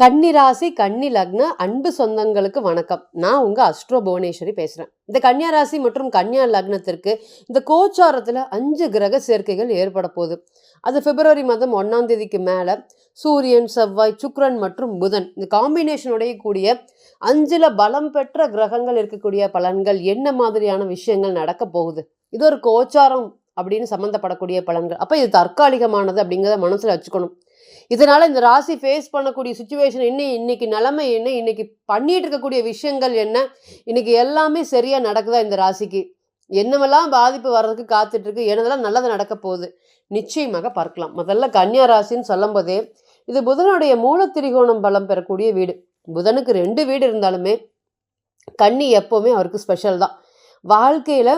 கன்னி ராசி கன்னி லக்ன அன்பு சொந்தங்களுக்கு வணக்கம். நான் உங்கள் அஸ்ட்ரோ புவனேஸ்வரி பேசுகிறேன் இந்த கன்னியா ராசி மற்றும் கன்னியா லக்னத்திற்கு இந்த கோச்சாரத்தில் அஞ்சு கிரக சேர்க்கைகள் ஏற்பட போகுது. அது பிப்ரவரி மாதம் ஒன்றாம் தேதிக்கு மேலே சூரியன் செவ்வாய் சுக்ரன் மற்றும் புதன் இந்த காம்பினேஷனுடைய கூடிய அஞ்சில் பலம் பெற்ற கிரகங்கள் இருக்கக்கூடிய பலன்கள் என்ன மாதிரியான விஷயங்கள் நடக்க போகுது? இது ஒரு கோச்சாரம் அப்படின்னு சம்மந்தப்படக்கூடிய பலன்கள். அப்போ இது தற்காலிகமானது அப்படிங்கிறத மனசில் வச்சுக்கணும். இதனால் இந்த ராசி ஃபேஸ் பண்ணக்கூடிய சுச்சுவேஷன் என்ன இன்றைக்கி நிலைமை என்ன இன்னைக்கு பண்ணிகிட்டு இருக்கக்கூடிய விஷயங்கள் என்ன இன்னைக்கு எல்லாமே சரியாக நடக்குதா இந்த ராசிக்கு? என்னவெல்லாம் பாதிப்பு வர்றதுக்கு காத்துட்ருக்கு என்னதெல்லாம் நல்லது நடக்க போகுது? நிச்சயமாக பார்க்கலாம். முதல்ல கன்னியா ராசின்னு சொல்லும் போதே இது புதனுடைய மூலத்திரிகோணம் பலம் பெறக்கூடிய வீடு. புதனுக்கு ரெண்டு வீடு இருந்தாலுமே கன்னி எப்போவுமே அவருக்கு ஸ்பெஷல் தான். வாழ்க்கையில்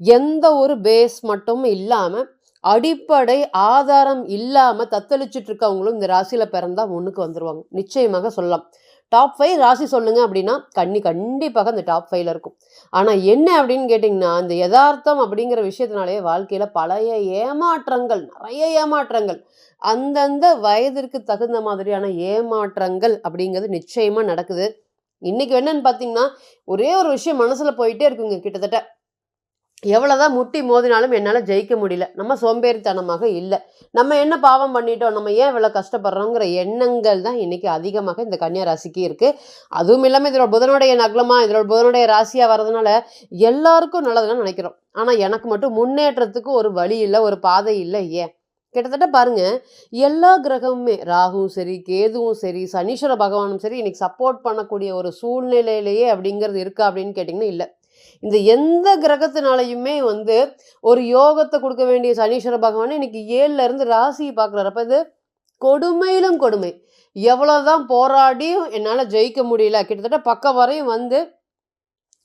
எந்த ஒரு பேஸ் மட்டும் இல்லாமல் அடிப்படை ஆதாரம் இல்லாமல் தத்தளிச்சுட்டு இருக்கவங்களும் இந்த ராசியில் பிறந்தால் ஒன்றுக்கு வந்துடுவாங்க நிச்சயமாக சொல்லலாம். டாப் ஃபைவ் ராசி சொல்லுங்க அப்படின்னா கண்ணி கண்டிப்பாக அந்த டாப் ஃபைவ்ல இருக்கும். ஆனால் என்ன அப்படின்னு கேட்டிங்கன்னா இந்த யதார்த்தம் அப்படிங்கிற விஷயத்தினாலே வாழ்க்கையில் பழைய ஏமாற்றங்கள் நிறைய ஏமாற்றங்கள் அந்தந்த வயதிற்கு தகுந்த மாதிரியான ஏமாற்றங்கள் அப்படிங்கிறது நிச்சயமாக நடக்குது. இன்னைக்கு என்னன்னு பார்த்தீங்கன்னா ஒரே ஒரு விஷயம் மனசில் போயிட்டே இருக்குங்க கிட்டத்தட்ட. எவ்வளோதான் முட்டி மோதினாலும் என்னால் ஜெயிக்க முடியல. நம்ம சோம்பேறித்தனமாக இல்லை. நம்ம என்ன பாவம் பண்ணிட்டோம்? நம்ம ஏன் இவ்வளோ கஷ்டப்படுறோங்கிற எண்ணங்கள் தான் இன்றைக்கி அதிகமாக இந்த கன்னியா ராசிக்கு இருக்குது அதுவும் இல்லாமல் இதோட புதனுடைய நகலமாக இதோட புதனுடைய ராசியாக வர்றதுனால எல்லாருக்கும் நல்லதுன்னு நினைக்கிறோம். ஆனால் எனக்கு மட்டும் முன்னேற்றத்துக்கு ஒரு வழி இல்லை ஒரு பாதை இல்லை ஏன்? கிட்டத்தட்ட பாருங்க எல்லா கிரகமுமே ராகுவும் சரி கேதுவும் சரி சனீஸ்வர பகவானும் சரி இன்னைக்கு சப்போர்ட் பண்ணக்கூடிய ஒரு சூழ்நிலையிலேயே அப்படிங்கிறது இருக்கா அப்படின்னு கேட்டிங்கன்னா இல்லை. இந்த எந்த கிரகத்தினாலையுமே வந்து ஒரு யோகத்தை கொடுக்க வேண்டிய சனீஸ்வர பகவான் இன்னைக்கு ஏழுல இருந்து ராசியை பார்க்குறாரு. அப்போ இது கொடுமையிலும் கொடுமை. எவ்வளோதான் போராடியும் என்னால் ஜெயிக்க முடியல. கிட்டத்தட்ட பக்கம் வரையும் வந்து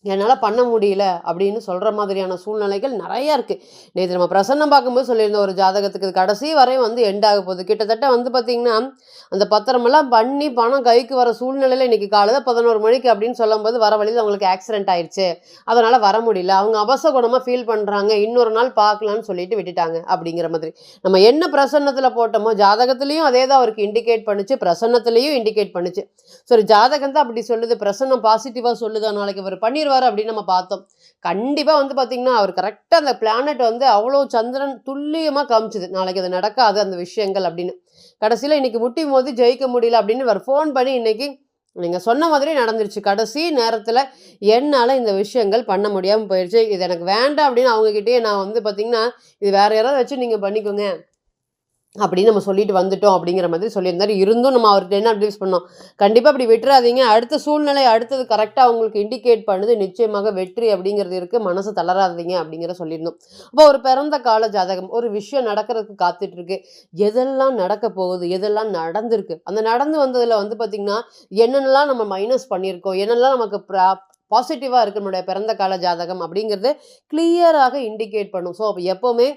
என்னால் பண்ண முடியல அப்படின்னு சொல்கிற மாதிரியான சூழ்நிலைகள் நிறையா இருக்குது நேற்று நம்ம பிரசன்னம் பார்க்கும்போது சொல்லியிருந்தோம் ஒரு ஜாதகத்துக்கு கடைசி வரையும் வந்து எண்ட் ஆக போகுது. கிட்டத்தட்ட வந்து பார்த்திங்கன்னா அந்த பத்திரமெல்லாம் பண்ணி பணம் கைக்கு வர சூழ்நிலையில் இன்றைக்கி காலையில் பதினோரு மணிக்கு அப்படின்னு சொல்லும்போது வர வழியில் அவங்களுக்கு ஆக்சிடென்ட் ஆயிடுச்சு அதனால் வர முடியல. அவங்க அவசகுணமாக ஃபீல் பண்ணுறாங்க இன்னொரு நாள் பார்க்கலான்னு சொல்லிட்டு விட்டுட்டாங்க அப்படிங்கிற மாதிரி. நம்ம என்ன பிரசன்னத்தில் போட்டோமோ ஜாதகத்துலேயும் அதே தான் அவருக்கு இண்டிகேட் பண்ணுச்சு. பிரசன்னத்துலேயும் இண்டிகேட் பண்ணுச்சு. சரி ஜாதகம் தான் அப்படி சொல்லுது. பிரசன்னம் பாசிட்டிவாக சொல்லுதா. நாளைக்கு அவர் பண்ணிடுவார் அப்படின்னு நம்ம பார்த்தோம். கண்டிப்பாக வந்து பார்த்திங்கன்னா அவர் கரெக்டாக அந்த பிளானட் வந்து அவ்வளோ சந்திரன் துல்லியமாக காமிச்சுது. நாளைக்கு அது நடக்காது அந்த விஷயங்கள் அப்படின்னு. கடைசியில் இன்னைக்கு முட்டி மோதி ஜெயிக்க முடியல அப்படின்னு அவர் ஃபோன் பண்ணி இன்னைக்கு நீங்கள் சொன்ன மாதிரி நடந்துருச்சு. கடைசி நேரத்தில் என்னால் இந்த விஷயங்கள் பண்ண முடியாமல் போயிடுச்சு இது எனக்கு வேண்டாம் அப்படின்னு அவங்கக்கிட்டேயே நான் வந்து பார்த்திங்கன்னா இது வேறு யாராவது வச்சு நீங்கள் பண்ணிக்கோங்க. அப்படின்னு நம்ம சொல்லிட்டு வந்துட்டோம் அப்படிங்கிற மாதிரி சொல்லியிருந்தார். இருந்தும் நம்ம அவர்கிட்ட என்ன அட்வைஸ் பண்ணோம்? கண்டிப்பாக அப்படி விட்டுறாதீங்க. அடுத்த சூழ்நிலை அடுத்தது கரெக்டாக உங்களுக்கு இண்டிகேட் பண்ணுது. நிச்சயமாக வெற்றி அப்படிங்கிறது இருக்குது மனசு தளராதீங்க அப்படிங்கிற சொல்லியிருந்தோம். அப்போ ஒரு பிறந்த கால ஜாதகம் ஒரு விஷயம் நடக்கிறதுக்கு காத்துட்ருக்கு. எதெல்லாம் நடக்க போகுது? எதெல்லாம் நடந்திருக்கு? அந்த நடந்து வந்ததில் வந்து பார்த்திங்கன்னா என்னென்னலாம் நம்ம மைனஸ் பண்ணியிருக்கோம்? என்னெல்லாம் நமக்கு ப்ரா பாசிட்டிவாக இருக்கு நம்மளுடைய பிறந்த கால ஜாதகம் அப்படிங்கிறது கிளியராக இண்டிகேட் பண்ணும். ஸோ அப்போ எப்போவுமே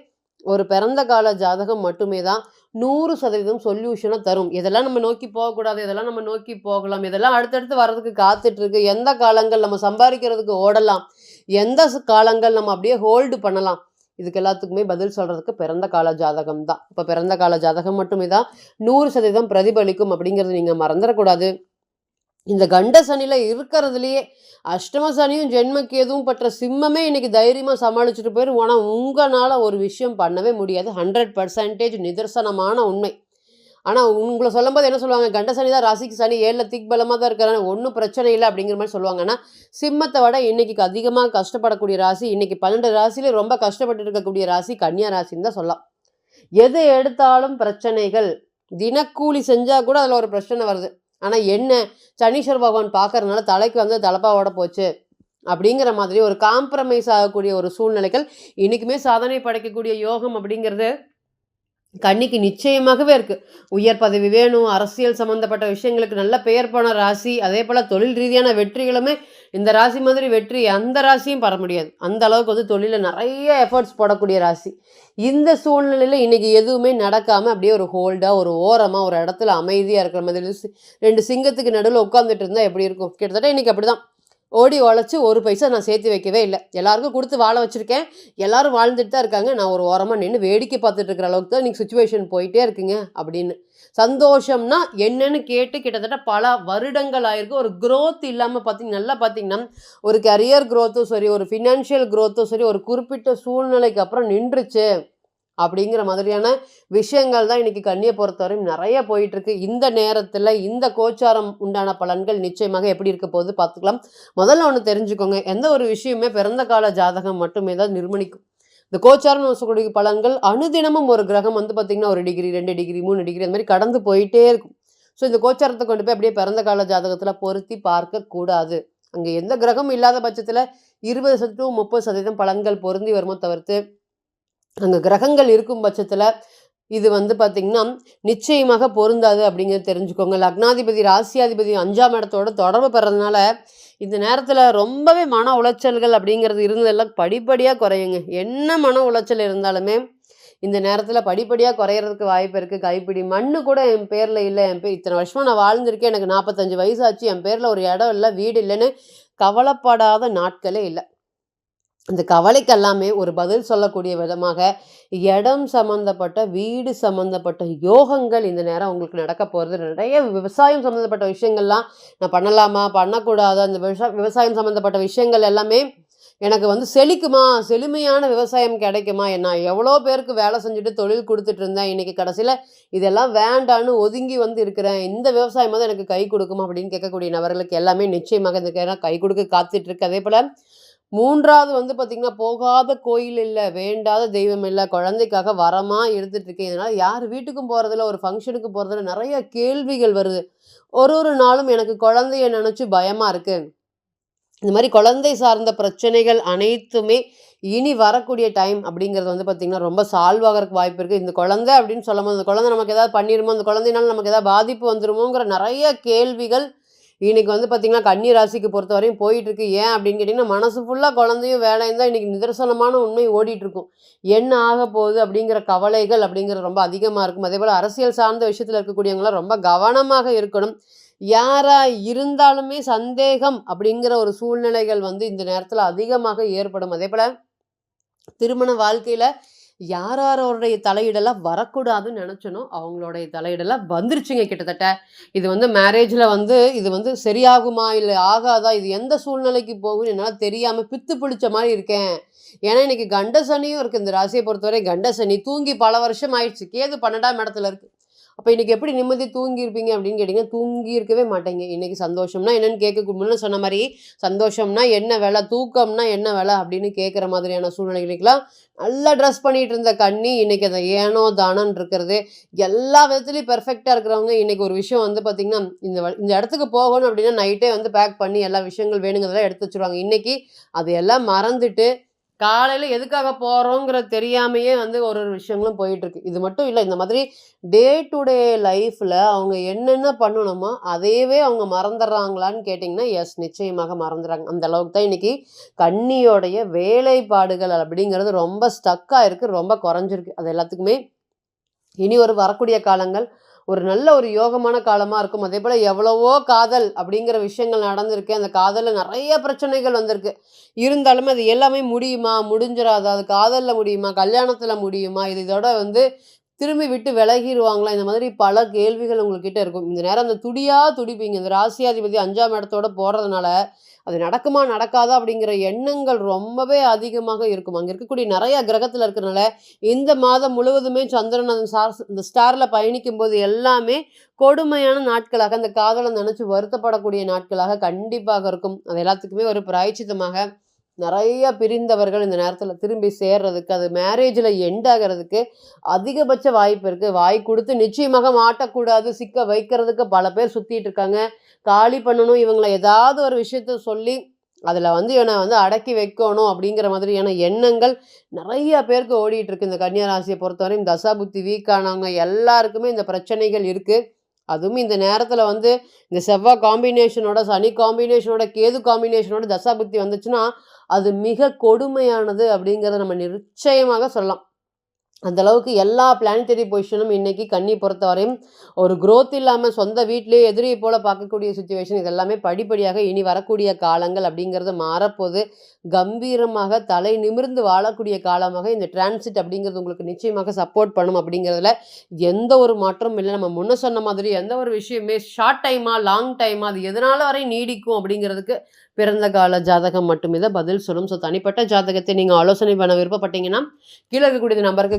ஒரு பிறந்த கால ஜாதகம் மட்டுமே தான் நூறு சதவீதம் சொல்யூஷனை தரும். இதெல்லாம் நம்ம நோக்கி போகக்கூடாது இதெல்லாம் நம்ம நோக்கி போகலாம் இதெல்லாம் அடுத்தடுத்து வர்றதுக்கு காத்துட்டு இருக்கு எந்த காலங்கள் நம்ம சம்பாதிக்கிறதுக்கு ஓடலாம் எந்த காலங்கள் நம்ம அப்படியே ஹோல்டு பண்ணலாம். இதுக்கு எல்லாத்துக்குமே பதில் சொல்றதுக்கு பிறந்த கால ஜாதகம் தான். இப்போ பிறந்த கால ஜாதகம் மட்டுமே தான் நூறு சதவீதம் பிரதிபலிக்கும் அப்படிங்கிறது நீங்கள் மறந்துடக்கூடாது. இந்த கண்ட சனியில் இருக்கிறதுலையே அஷ்டம சனியும் ஜென்மக்கு எதுவும் பற்ற சிம்மமே இன்னைக்கு தைரியமாக சமாளிச்சுட்டு போயிடும் ஆனால் உங்களால் ஒரு விஷயம் பண்ணவே முடியாது. ஹண்ட்ரட் பர்சன்டேஜ் நிதர்சனமான உண்மை. ஆனால் உங்களை சொல்லும்போது என்ன சொல்லுவாங்க? கண்ட சனி தான் ராசிக்கு சனி ஏழில் திக் பலமாக தான் இருக்கிறாங்க ஒன்றும் பிரச்சனை இல்லை அப்படிங்கிற மாதிரி சொல்லுவாங்க. ஆனால் சிம்மத்தை விட இன்றைக்கி அதிகமாக கஷ்டப்படக்கூடிய ராசி இன்னைக்கு பன்னெண்டு ராசியில ரொம்ப கஷ்டப்பட்டு இருக்கக்கூடிய ராசி கன்னியா ராசின்னு தான் சொல்லலாம். எது எடுத்தாலும் பிரச்சனைகள். தினக்கூலி செஞ்சால் கூட அதில் ஒரு பிரச்சனை வருது. ஆனால் என்ன சனீஸ்வர பகவான் பார்க்கறதுனால தலைக்கு வந்து தலப்பாவோட போச்சு. அப்படிங்கிற மாதிரி ஒரு காம்ப்ரமைஸ் ஆகக்கூடிய ஒரு சூழ்நிலைகள் இன்றைக்குமே சாதனை படைக்கக்கூடிய யோகம் அப்படிங்கிறது கன்னிக்கு நிச்சயமாகவே இருக்குது உயர் பதவி வேணும் அரசியல் சம்மந்தப்பட்ட விஷயங்களுக்கு நல்ல பெயர் போன ராசி அதே போல் தொழில் ரீதியான வெற்றிகளுமே இந்த ராசி மாதிரி வெற்றி அந்த ராசியும் பெற முடியாது. அந்த அளவுக்கு வந்து தொழிலில் நிறைய எஃபர்ட்ஸ் போடக்கூடிய ராசி. இந்த சூழ்நிலையில் இன்னைக்கு எதுவுமே நடக்காமல் அப்படியே ஒரு ஹோல்டாக ஒரு ஓரமாக ஒரு இடத்துல அமைதியாக இருக்கிற மாதிரி சி- ரெண்டு சிங்கத்துக்கு நடுவில் உட்காந்துட்டு இருந்தால் எப்படி இருக்கும்? கிட்டத்தட்ட இன்றைக்கி அப்படி தான் ஓடி உழைச்சி ஒரு பைசா நான் சேர்த்து வைக்கவே இல்லை. எல்லாருக்கும் கொடுத்து வாழ வச்சுருக்கேன். எல்லாரும் வாழ்ந்துட்டு தான் இருக்காங்க. நான் ஒரு ஓரமாக நின்று வேடிக்கை பார்த்துட்டு இருக்கிற அளவுக்கு தான் இன்றைக்கி சுச்சுவேஷன் போயிட்டே இருக்குங்க அப்படின்னு. சந்தோஷம்னா என்னன்னு கேட்டு கிட்டத்தட்ட பல வருடங்கள் ஆயிருக்கு. ஒரு க்ரோத் இல்லாமல் பார்த்திங்க நல்லா பார்த்தீங்கன்னா ஒரு கரியர் க்ரோத்தும் சரி ஒரு ஃபினான்ஷியல் க்ரோத்தும் சரி ஒரு குறிப்பிட்ட சூழ்நிலைக்கு அப்புறம் நின்றுச்சு அப்படிங்கிற மாதிரியான விஷயங்கள் தான் இன்றைக்கி கண்ணியை பொறுத்தவரையும் நிறைய போயிட்டுருக்கு. இந்த நேரத்தில் இந்த கோச்சாரம் உண்டான பலன்கள் நிச்சயமாக எப்படி இருக்க போகுது பார்த்துக்கலாம் முதல்ல ஒன்று தெரிஞ்சுக்கோங்க. எந்த ஒரு விஷயமே பிறந்த கால ஜாதகம் மட்டுமே தான் நிர்மணிக்கும். இந்த கோச்சாரம் வசக்கூடிய பலன்கள் அனுதினமும் ஒரு கிரகம் வந்து பார்த்திங்கன்னா ஒரு டிகிரி ரெண்டு டிகிரி மூணு டிகிரி அந்த மாதிரி கடந்து போயிட்டே இருக்கும். ஸோ இந்த கோச்சாரத்தை கொண்டு போய் அப்படியே பிறந்த கால ஜாதகத்தில் பொருத்தி பார்க்கக்கூடாது அங்கே எந்த கிரகம் இல்லாத பட்சத்தில் இருபது சதவீதம் முப்பது சதவீதம் பலன்கள் பொருந்தி வருமோ தவிர்த்து அங்கே கிரகங்கள் இருக்கும் பட்சத்தில் இது வந்து பார்த்திங்கன்னா நிச்சயமாக பொருந்தாது அப்படிங்கிறது தெரிஞ்சுக்கோங்க. லக்னாதிபதி ராசியாதிபதி அஞ்சாம் இடத்தோட தொடர்பு பெறதுனால இந்த நேரத்தில் ரொம்பவே மன உளைச்சல்கள் அப்படிங்கிறது இருந்ததெல்லாம் படிப்படியாக குறையுங்க. என்ன மன உளைச்சல் இருந்தாலுமே இந்த நேரத்தில் படிப்படியாக குறையிறதுக்கு வாய்ப்பு இருக்குது கைப்பிடி மண்ணு கூட என் பேரில் இல்லை. என் பேர் இத்தனை வருஷமாக நான் வாழ்ந்திருக்கேன். எனக்கு நாற்பத்தஞ்சு வயசாச்சு என் பேரில் ஒரு இடம் இல்லை வீடு இல்லைன்னு கவலைப்படாத நாட்களே இல்லை. இந்த கவலைக்கெல்லாமே ஒரு பதில் சொல்லக்கூடிய விதமாக இடம் சம்மந்தப்பட்ட வீடு சம்மந்தப்பட்ட யோகங்கள் இந்த நேரம் உங்களுக்கு நடக்க போகிறது நிறைய விவசாயம் சம்மந்தப்பட்ட விஷயங்கள்லாம் நான் பண்ணலாமா பண்ணக்கூடாதா அந்த விவசா விவசாயம் சம்மந்தப்பட்ட விஷயங்கள் எல்லாமே எனக்கு வந்து செழிக்குமா செழுமையான விவசாயம் கிடைக்குமா நான் எவ்வளோ பேருக்கு வேலை செஞ்சுட்டு தொழில் கொடுத்துட்டு இருந்தேன் இன்றைக்கி கடைசியில் இதெல்லாம் வேண்டான்னு ஒதுங்கி வந்து இருக்கிறேன் இந்த விவசாயம் வந்து எனக்கு கை கொடுக்குமா அப்படின்னு கேட்கக்கூடிய நபர்களுக்கு எல்லாமே நிச்சயமாக இந்த கை கொடுக்க காத்துட்ருக்கு. அதே போல் மூன்றாவது வந்து பார்த்திங்கன்னா போகாத கோயில் இல்லை வேண்டாத தெய்வம் இல்லை குழந்தைக்காக வரமாக எடுத்துகிட்டு இதனால் யார் வீட்டுக்கும் போகிறதில்ல ஒரு ஃபங்க்ஷனுக்கு போகிறதுல நிறைய கேள்விகள் வருது. ஒரு ஒரு நாளும் எனக்கு குழந்தைய நினச்சி பயமாக இருக்குது இந்த மாதிரி குழந்தை சார்ந்த பிரச்சனைகள் அனைத்துமே இனி வரக்கூடிய டைம் அப்படிங்கிறது வந்து பார்த்திங்கன்னா ரொம்ப சால்வ் ஆகிறதுக்கு வாய்ப்பு இருக்குது இந்த குழந்தை அப்படின்னு சொல்லும்போது அந்த குழந்தை நமக்கு ஏதாவது பண்ணிடுமோ அந்த குழந்தைனால நமக்கு ஏதாவது பாதிப்பு வந்துடுமோங்கிற நிறைய கேள்விகள் இன்றைக்கி வந்து பார்த்திங்கன்னா கன்னி ராசிக்கு பொறுத்த வரையும் போயிட்டுருக்கு. ஏன் அப்படின்னு கேட்டிங்கன்னா மனசு ஃபுல்லாக குழந்தையும் வேலையும் தான் இன்றைக்கி நிதர்சனமான உண்மை ஓடிட்டுருக்கும். என்ன ஆக போகுது அப்படிங்கிற கவலைகள் அப்படிங்கிறது ரொம்ப அதிகமாக இருக்கும். அதே போல் அரசியல் சார்ந்த விஷயத்தில் இருக்கக்கூடியவங்களாம் ரொம்ப கவனமாக இருக்கணும். யாராக இருந்தாலுமே சந்தேகம் அப்படிங்கிற ஒரு சூழ்நிலைகள் வந்து இந்த நேரத்தில் அதிகமாக ஏற்படும். அதே போல் திருமண வாழ்க்கையில் யாரோடைய தலையிடலாம் வரக்கூடாதுன்னு நினச்சனோ அவங்களுடைய தலையிடலாம் வந்துருச்சுங்க கிட்டத்தட்ட. இது வந்து மேரேஜில் வந்து இது வந்து சரியாகுமா இல்லை ஆகாதா? இது எந்த சூழ்நிலைக்கு போகும்னு என்னால் தெரியாமல் பித்து பிடிச்ச மாதிரி இருக்கேன். ஏன்னா இன்னைக்கு கண்டசனியும் இருக்குது இந்த ராசியை பொறுத்தவரை கண்டசனி தூங்கி பல வருஷம் ஆயிடுச்சு. கேது பன்னெண்டாம் இடத்துல இருக்குது அப்போ இன்றைக்கி எப்படி நிம்மதி தூங்கியிருப்பீங்க அப்படின்னு கேட்டிங்கன்னா தூங்கியிருக்கவே மாட்டேங்க. இன்றைக்கி சந்தோஷம்னா என்னென்னு கேட்க முன்னே சொன்ன மாதிரி சந்தோஷம்னா என்ன வேலை தூக்கம்னா என்ன வேலை அப்படின்னு கேட்குற மாதிரியான சூழ்நிலைகளுக்கெல்லாம் நல்லா ட்ரெஸ் பண்ணிகிட்டு இருந்த கண்ணி இன்றைக்கி அதை ஏனோ தானன்னு இருக்கிறது. எல்லா விதத்துலேயும் பெர்ஃபெக்டாக இருக்கிறவங்க இன்றைக்கி ஒரு விஷயம் வந்து பார்த்திங்கன்னா இந்த வ- இந்த இடத்துக்கு போகணும் அப்படின்னா நைட்டே வந்து பேக் பண்ணி எல்லா விஷயங்கள் வேணுங்கிறதெல்லாம் எடுத்து வச்சுருவாங்க. இன்றைக்கி அதையெல்லாம் மறந்துட்டு காலையில் எதுக்காக போகிறோங்கிற தெரியாமையே வந்து ஒரு ஒரு விஷயங்களும் போயிட்டுருக்கு. இது மட்டும் இல்லை இந்த மாதிரி டே டு டே லைஃப்பில் அவங்க என்னென்ன பண்ணணுமோ அதையவே அவங்க மறந்துடுறாங்களான்னு கேட்டிங்கன்னா எஸ் நிச்சயமாக மறந்துடுறாங்க. அந்த அளவுக்கு தான் இன்றைக்கி கண்ணியோடைய வேலைப்பாடுகள் அப்படிங்கிறது ரொம்ப ஸ்டக்காக இருக்குது ரொம்ப குறைஞ்சிருக்கு. அது எல்லாத்துக்குமே இனி ஒரு வரக்கூடிய காலங்கள் ஒரு நல்ல ஒரு யோகமான காலமாக இருக்கும். அதே போல் எவ்வளவோ காதல் அப்படிங்கிற விஷயங்கள் நடந்திருக்கு. அந்த காதலில் நிறைய பிரச்சனைகள் வந்திருக்கு. இருந்தாலுமே அது எல்லாமே முடியுமா? முடிஞ்சிடாது அது காதலில் முடியுமா? கல்யாணத்தில் முடியுமா? இது இதோட வந்து திரும்பி விட்டு விலகிடுவாங்களா? இந்த மாதிரி பல கேள்விகள் உங்கள்கிட்ட இருக்கும். இந்த நேரம் அந்த துடியாக துடிப்பீங்க. இந்த ராசியாதிபதி அஞ்சாம் இடத்தோட போகிறதுனால அது நடக்குமா நடக்காதா அப்படிங்கிற எண்ணங்கள் ரொம்பவே அதிகமாக இருக்கும். அங்கே இருக்கக்கூடிய நிறைய கிரகத்தில் இருக்கிறனால இந்த மாதம் முழுவதுமே சந்திரன் அந்த ஸ்டார் இந்த ஸ்டாரில் பயணிக்கும் போது எல்லாமே கொடுமையான நாட்களாக அந்த காதலை நினச்சி வருத்தப்படக்கூடிய நாட்களாக கண்டிப்பாக இருக்கும். அது எல்லாத்துக்குமே ஒரு பிராய்ச்சித்தமாக நிறைய பிரிந்தவர்கள் இந்த நேரத்தில் திரும்பி சேர்றதுக்கு அது மேரேஜில் எண்ட் ஆகிறதுக்கு அதிகபட்ச வாய்ப்பு இருக்குது வாய் கொடுத்து நிச்சயமாக மாட்டக்கூடாது. சிக்க வைக்கிறதுக்கு பல பேர் சுற்றிட்டு இருக்காங்க. காலி பண்ணணும். இவங்களை ஏதாவது ஒரு விஷயத்த சொல்லி அதில் வந்து என்னை வந்து அடக்கி வைக்கணும் அப்படிங்கிற மாதிரியான எண்ணங்கள் நிறைய பேருக்கு ஓடிட்டு இருக்கு. இந்த கன்னியா ராசியை பொறுத்தவரையும் தசாபுத்தி வீக்கானவங்க எல்லாருக்குமே இந்த பிரச்சனைகள் இருக்குது அதுவும் இந்த நேரத்தில் வந்து இந்த செவ்வாய் காம்பினேஷனோட சனி காம்பினேஷனோட கேது காம்பினேஷனோட தசாபக்தி வந்துச்சுன்னா அது மிக கொடுமையானது அப்படிங்கிறத நம்ம நிச்சயமாக சொல்லலாம். அந்தளவுக்கு எல்லா பிளானிட்டரி பொசிஷனும் இன்றைக்கி கன்னி பொறுத்தவரையும் ஒரு க்ரோத் இல்லாமல் சொந்த வீட்டிலேயே எதிரியை போல் பார்க்கக்கூடிய சுச்சுவேஷன் இதெல்லாமே படிப்படியாக இனி வரக்கூடிய காலங்கள் அப்படிங்கிறது மாறப்போது கம்பீரமாக தலை நிமிர்ந்து வாழக்கூடிய காலமாக இந்த டிரான்சிட் அப்படிங்கிறது உங்களுக்கு நிச்சயமாக சப்போர்ட் பண்ணும் அப்படிங்கிறதுல எந்த ஒரு மாற்றமும் இல்லை. நம்ம முன்ன சொன்ன மாதிரி எந்த ஒரு விஷயமே ஷார்ட் டைமாக லாங் டைமாக அது எதனால வரை நீடிக்கும் அப்படிங்கிறதுக்கு பிறந்த கால ஜாதகம் மட்டுமே தான் பதில் சொல்லும். ஸோ தனிப்பட்ட ஜாதகத்தை நீங்கள் ஆலோசனை பண்ண விருப்பப்பட்டீங்கன்னா கீழே இருக்கக்கூடிய நம்பருக்கு